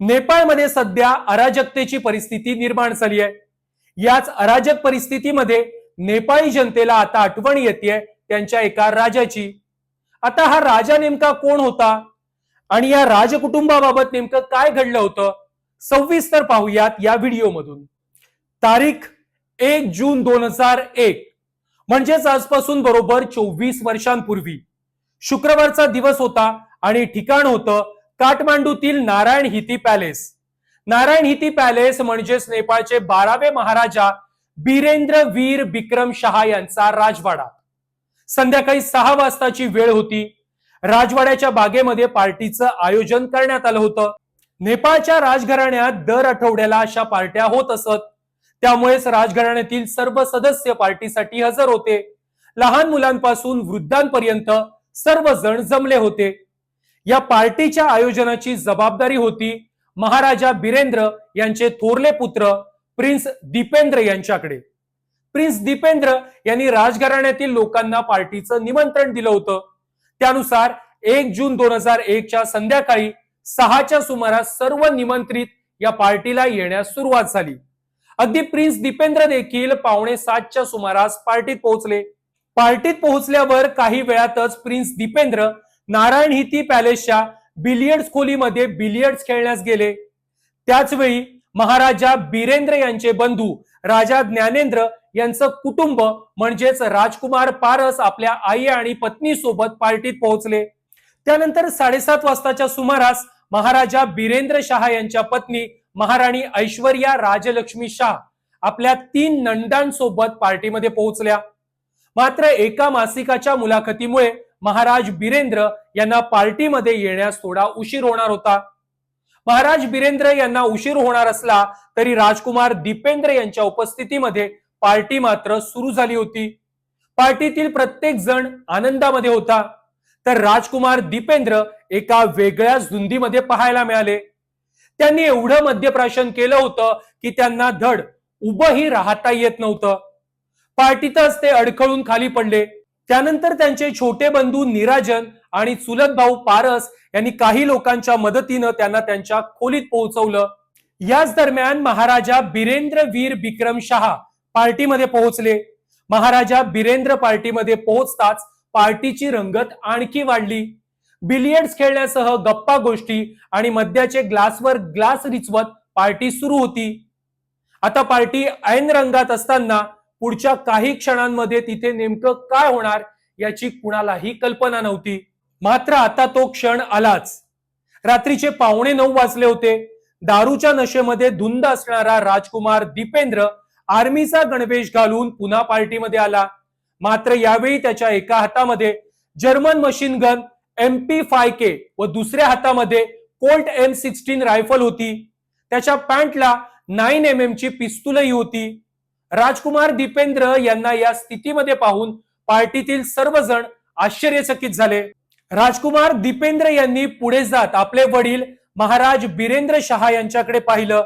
नेपाळमध्ये सध्या अराजकतेची परिस्थिती निर्माण झाली आहे. याच अराजक परिस्थितीमध्ये नेपाळी जनतेला आता आठवण येते त्यांच्या एका राजाची. आता हा राजा नेमका कोण होता? आणि या राजकुटुंबाबाबत नेमकं काय घडलं होतं? सविस्तर पाहूयात या व्हिडिओमधून. तारीख एक जून दोन हजार एक म्हणजेच आजपासून बरोबर चोवीस वर्षांपूर्वी. शुक्रवारचा दिवस होता आणि ठिकाण होतं काठमांडूतील नारायण हिती पॅलेस. नारायण हिती पॅलेस म्हणजेच नेपाळचे बारावे महाराजा बिरेंद्र वीर विक्रम शहा यांचा राजवाडा. संध्याकाळी सहा वाजताची वेळ होती. राजवाड्याच्या बागेमध्ये पार्टीचं आयोजन करण्यात आलं होतं. नेपाळच्या राजघराण्यात दर आठवड्याला अशा पार्ट्या होत असत. त्यामुळेच राजघराण्यातील सर्व सदस्य पार्टीसाठी हजर होते. लहान मुलांपासून वृद्धांपर्यंत सर्वजण जमले होते. या पार्टीच्या आयोजनाची जबाबदारी होती महाराजा बिरेंद्र यांचे थोरले पुत्र प्रिन्स दीपेंद्र यांच्याकडे. प्रिन्स दीपेंद्र यांनी राजघराण्यातील लोकांना पार्टीचं निमंत्रण दिलं होतं. त्यानुसार एक जून दोन हजार एकच्या संध्याकाळी सहाच्या सुमारास सर्व निमंत्रित या पार्टीला येण्यास सुरुवात झाली. अगदी प्रिन्स दीपेंद्र देखील पावणे सातच्या सुमारास पार्टीत पोहोचले. पार्टीत पोहोचल्यावर काही वेळातच प्रिन्स दीपेंद्र नारायण हिती पॅलेसच्या बिलियर्ड्स खोलीमध्ये बिलियर्ड्स खेळण्यास गेले. त्याचवेळी महाराजा बिरेंद्र यांचे बंधू राजा ज्ञानेंद्र यांचं कुटुंब म्हणजेच राजकुमार पारस आपल्या आई आणि पत्नी सोबत पार्टीत पोहोचले. त्यानंतर साडेसात वाजताच्या सुमारास महाराजा बिरेंद्र शहा यांच्या पत्नी महाराणी ऐश्वर्या राजलक्ष्मी शाह आपल्या तीन नंदांसोबत पार्टीमध्ये पोहोचल्या. मात्र एका मासिकाच्या मुलाखतीमुळे महाराज बिरेंद्र यांना पार्टीमध्ये येण्यास थोडा उशीर होणार होता. महाराज बिरेंद्र यांना उशीर होणार असला तरी राजकुमार दीपेंद्र यांच्या उपस्थितीमध्ये पार्टी मात्र सुरू झाली होती. पार्टीतील प्रत्येक जण आनंदामध्ये होता. तर राजकुमार दीपेंद्र एका वेगळ्याच धुंदीमध्ये पाहायला मिळाले. त्यांनी एवढं मद्यप्राशन केलं होतं की त्यांना धड उभंही राहता येत नव्हतं. पार्टीतच ते अडखळून खाली पडले. त्यानंतर त्यांचे छोटे बंधू निराजन आणि चुलत भाऊ पारस यांनी काही लोकांच्या मदतीनं त्यांना त्यांच्या खोलीत पोहोचवलं. याच दरम्यान महाराजा बिरेंद्र वीर बिक्रम शहा पार्टीमध्ये पोहोचले. महाराजा बिरेंद्र पार्टीमध्ये पोहोचताच पार्टीची रंगत आणखी वाढली. बिलियर्ड्स खेळण्यासह गप्पा गोष्टी आणि मद्याचे ग्लासवर ग्लास रिचवत पार्टी सुरू होती. आता पार्टी ऐन रंगात असताना पुढच्या काही क्षणांमध्ये तिथे नेमकं काय होणार याची कुणालाही कल्पना नव्हती. मात्र आता तो क्षण आलाच. रात्रीचे पावणे नऊ वाजले होते. दारूच्या नशेमध्ये धुंद असणारा राजकुमार दीपेंद्र आर्मीचा गणवेश घालून पुन्हा पार्टीमध्ये आला. मात्र यावेळी त्याच्या एका हातामध्ये German machine gun M P five K व दुसऱ्या हातामध्ये कोल्ट एम सिक्स्टीन रायफल होती. त्याच्या पॅन्टला नाईन एम एम ची पिस्तुलही होती. राजकुमार दीपेंद्र यांना या स्थितीमध्ये पाहून पार्टीतील सर्वजण आश्चर्यचकित झाले. राजकुमार दीपेंद्र यांनी पुढे जात आपले वडील महाराज बिरेंद्र शहा यांच्याकडे पाहिलं.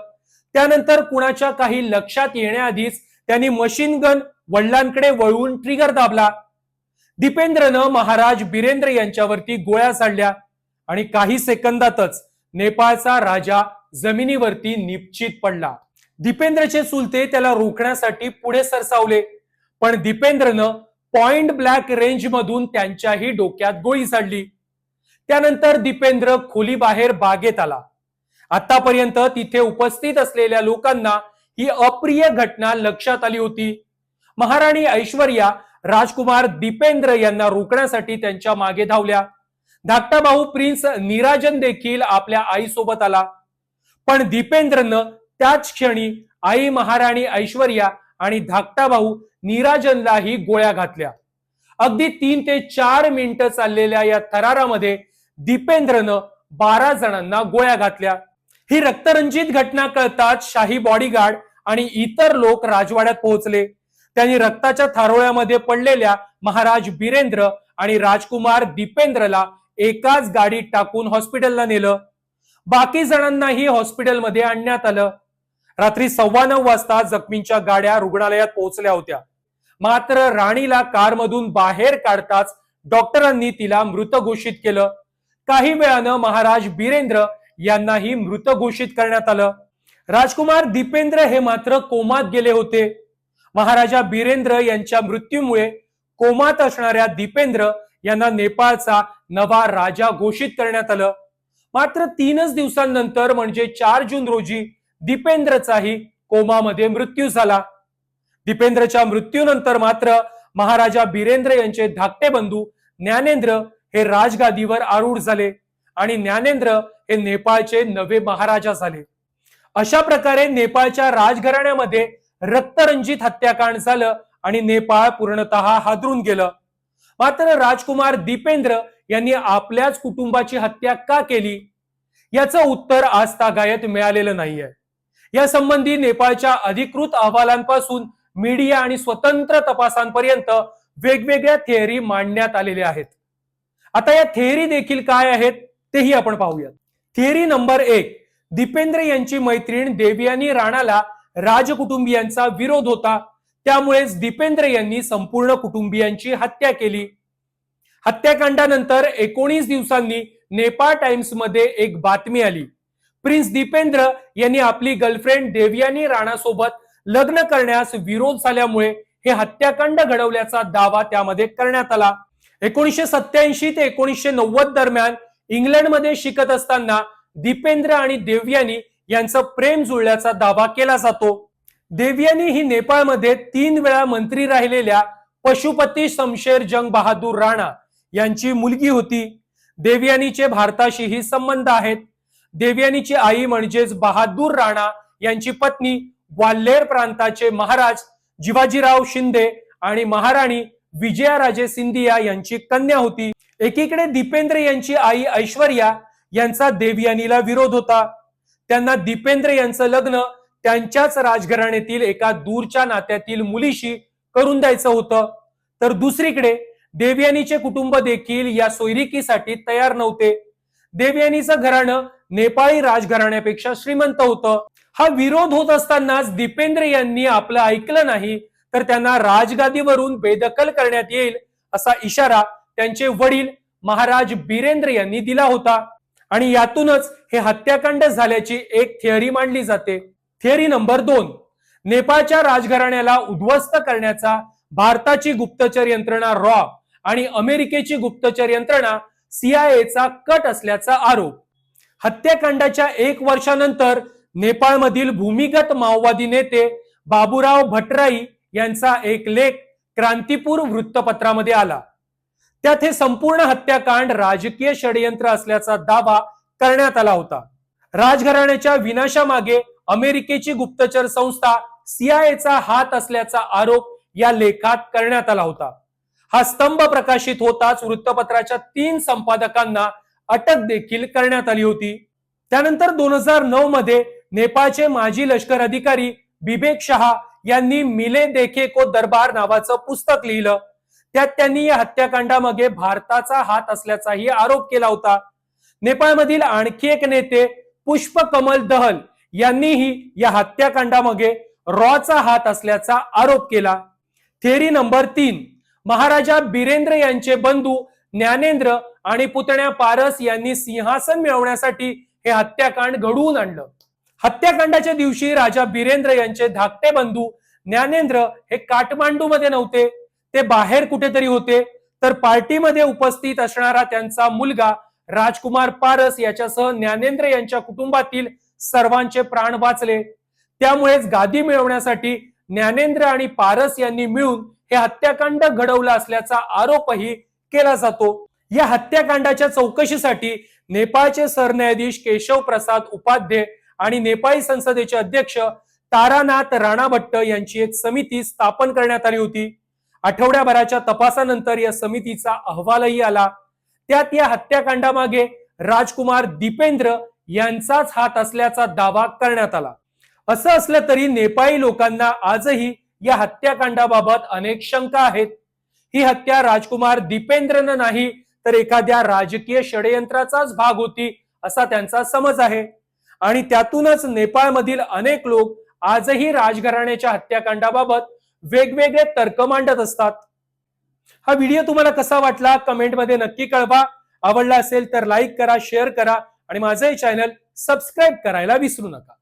त्यानंतर कुणाच्या काही लक्षात येण्याआधीच त्यांनी मशीन गन वडिलांकडे वळवून ट्रिगर दाबला. दीपेंद्रनं महाराज बिरेंद्र यांच्यावरती गोळ्या झाडल्या आणि काही सेकंदातच नेपाळचा राजा जमिनीवरती निश्चित पडला. दीपेंद्रचे चुलते त्याला रोखण्यासाठी पुढे सरसावले. पण दीपेंद्रनं पॉइंट ब्लॅक रेंज मधून त्यांच्याही डोक्यात गोळी झाडली त्यानंतर दीपेंद्र खोली बाहेर बागेत आला. आतापर्यंत तिथे उपस्थित असलेल्या लोकांना ही अप्रिय घटना लक्षात आली होती. महाराणी ऐश्वर्या राजकुमार दीपेंद्र यांना रोखण्यासाठी त्यांच्या मागे धावल्या. धाकटा भाऊ प्रिन्स निराजन देखील आपल्या आईसोबत आला. पण दीपेंद्रनं त्याच क्षणी आई महाराणी ऐश्वर्या आणि धाकटा भाऊ निराजनलाही गोळ्या घातल्या. अगदी तीन ते चार मिनिटं चाललेल्या या थरारामध्ये दीपेंद्रनं बारा जणांना गोळ्या घातल्या. ही रक्तरंजित घटना कळताच शाही बॉडीगार्ड आणि इतर लोक राजवाड्यात पोहोचले. त्यांनी रक्ताच्या थारोळ्यामध्ये पडलेल्या महाराज बिरेंद्र आणि राजकुमार दीपेंद्रला एकाच गाडीत टाकून हॉस्पिटलला नेलं. बाकी जणांनाही हॉस्पिटलमध्ये आणण्यात आलं. रात्री सव्वा नऊ वाजता जखमींच्या गाड्या रुग्णालयात पोहोचल्या होत्या. मात्र राणीला कारमधून बाहेर काढताच डॉक्टरांनी तिला मृत घोषित केलं. काही वेळानं महाराज बिरेंद्र यांनाही मृत घोषित करण्यात आलं. राजकुमार दीपेंद्र हे मात्र कोमात गेले होते. महाराजा बिरेंद्र यांच्या मृत्यूमुळे कोमात असणाऱ्या दीपेंद्र यांना नेपाळचा नवा राजा घोषित करण्यात आलं. मात्र तीनच दिवसांनंतर म्हणजे चार जून रोजी दीपेंद्रचाही कोमामध्ये मृत्यू झाला. दीपेंद्रच्या मृत्यूनंतर मात्र महाराजा बिरेंद्र यांचे धाकटे बंधू ज्ञानेंद्र हे राजगादीवर आरूढ झाले आणि ज्ञानेंद्र हे नेपाळचे नवे महाराजा झाले. अशा प्रकारे नेपाळच्या राजघराण्यामध्ये रक्तरंजित हत्याकांड झालं आणि नेपाळ पूर्णतः हादरून गेलं. मात्र राजकुमार दीपेंद्र यांनी आपल्याच कुटुंबाची हत्या का केली? याचं उत्तर आज तागायत मिळालेलं नाहीये. या संबंधी नेपाळच्या अधिकृत अहवालांपासून मीडिया आणि स्वतंत्र तपासांपर्यंत वेगवेगळ्या थेअरी मांडण्यात आलेल्या आहेत. आता या थेअरी देखील काय आहेत तेही आपण पाहूयात. थिअरी नंबर एक दीपेंद्र यांची मैत्रीण देवयानी राणाला राजकुटुंबियांचा विरोध होता. त्यामुळेच दीपेंद्र यांनी संपूर्ण कुटुंबियांची हत्या केली. हत्याकांडानंतर एकोणीस दिवसांनी नेपाळ टाइम्समध्ये एक बातमी आली. प्रिन्स दीपेंद्र यांनी आपली गर्लफ्रेंड देवयानी राणासोबत लग्न करण्यास विरोध झाल्यामुळे हे हत्याकांड घडवल्याचा दावा त्यामध्ये करण्यात आला. एकोणीसशे सत्याऐंशी ते एकोणीसशे नव्वद दरम्यान इंग्लंडमध्ये शिकत असताना दीपेंद्र आणि देवयानी यांचं प्रेम जुळल्याचा दावा केला जातो. देवयानी ही नेपाळमध्ये तीन वेळा मंत्री राहिलेल्या पशुपती शमशेर जंग बहादूर राणा यांची मुलगी होती. देवयानीचे भारताशीही संबंध आहेत. देवयानीची आई म्हणजेच बहादूर राणा यांची पत्नी ग्वाल्हेर प्रांताचे महाराज जिवाजीराव शिंदे आणि महाराणी विजयाराजे सिंधिया यांची कन्या होती. एकीकडे दीपेंद्र यांची आई ऐश्वर्या यांचा देवयानीला विरोध होता. त्यांना दीपेंद्र यांचं लग्न त्यांच्याच राजघराण्यातील एका दूरच्या नात्यातील मुलीशी करून द्यायचं होतं. तर दुसरीकडे देवयानीचे कुटुंब देखील या सोयरिकीसाठी तयार नव्हते. देवयानीचं घराणं नेपाळी राजघराण्यापेक्षा श्रीमंत होतं. हा विरोध होत असतानाच दीपेंद्र यांनी आपलं ऐकलं नाही तर त्यांना राजगादीवरून बेदखल करण्यात येईल असा इशारा त्यांचे वडील महाराज बिरेंद्र यांनी दिला होता. आणि यातूनच हे हत्याकांड झाल्याची एक थिअरी मांडली जाते. थिअरी नंबर दोन. नेपाळच्या राजघराण्याला उद्ध्वस्त करण्याचा भारताची गुप्तचर यंत्रणा रॉ आणि अमेरिकेची गुप्तचर यंत्रणा सीआयएचा कट असल्याचा आरोप. हत्याकांडाच्या एक वर्षानंतर नेपाळमधील भूमिगत माओवादी नेते बाबूराव भटराई यांचा एक लेख क्रांतीपूर वृत्तपत्रामध्ये आला. त्यात हे संपूर्ण हत्याकांड राजकीय षडयंत्र असल्याचा दावा करण्यात आला होता. राजघराण्याच्या विनाशामागे अमेरिकेची गुप्तचर संस्था सीआयएचा हात असल्याचा आरोप या लेखात करण्यात आला होता. हा स्तंभ प्रकाशित होताच वृत्तपत्राच्या तीन संपादकांना अटक देखील करण्यात आली होती. त्यानंतर दोन हजार नऊ मध्ये नेपाळचे माजी लष्कर अधिकारी बिबेक शहा यांनी मिले देखे को दरबार नावाचं पुस्तक लिहिलं. त्यात त्यांनी या हत्याकांडामागे भारताचा हात असल्याचाही आरोप केला होता. नेपाळमधील आणखी एक नेते पुष्प कमल दहल यांनीही या हत्याकांडामागे रॉचा हात असल्याचा आरोप केला. थेरी नंबर तीन. महाराजा बिरेंद्र यांचे बंधू ज्ञानेंद्र आणि पुतण्या पारस यांनी सिंहासन मिळवण्यासाठी हे हत्याकांड घडवून आणलं. हत्याकांडाच्या दिवशी राजा बिरेंद्र यांचे धाकटे बंधू ज्ञानेंद्र हे काठमांडू मध्ये नव्हते. ते बाहेर कुठेतरी होते. तर पार्टीमध्ये उपस्थित असणारा त्यांचा मुलगा राजकुमार पारस याच्यासह ज्ञानेंद्र यांच्या कुटुंबातील सर्वांचे प्राण वाचले. त्यामुळेच गादी मिळवण्यासाठी ज्ञानेंद्र आणि पारस यांनी मिळून हे हत्याकांड घडवलं असल्याचा आरोपही केला जातो. या हत्याकांडाच्या चौकशीसाठी नेपाळचे सरन्यायाधीश केशव प्रसाद उपाध्ये आणि नेपाळी संसदेचे अध्यक्ष तारानाथ राणा भट्ट यांची एक समिती स्थापन करण्यात आली होती. आठवड्याभराच्या तपासानंतर या समितीचा अहवालही आला. त्यात या हत्याकांडामागे राजकुमार दीपेंद्र यांचाच हात असल्याचा दावा करण्यात आला. असं असलं तरी नेपाळी लोकांना आजही या हत्याकांडाबाबत अनेक शंका आहेत. ही हत्या राजकुमार दीपेंद्रनं नाही तर एखाद्या राजकीय षडयंत्राचाच भाग होती असा त्यांचा समज आहे. आणि त्यातूनच नेपाळमधील अनेक लोक आजही राजघराण्याच्या हत्याकांडाबाबत वेगवेगळे तर्क मांडत असतात. हा व्हिडिओ तुम्हाला कसा वाटला? कमेंटमध्ये नक्की कळवा. आवडला असेल तर लाईक करा शेअर करा आणि माझंही चॅनल सबस्क्राईब करायला विसरू नका.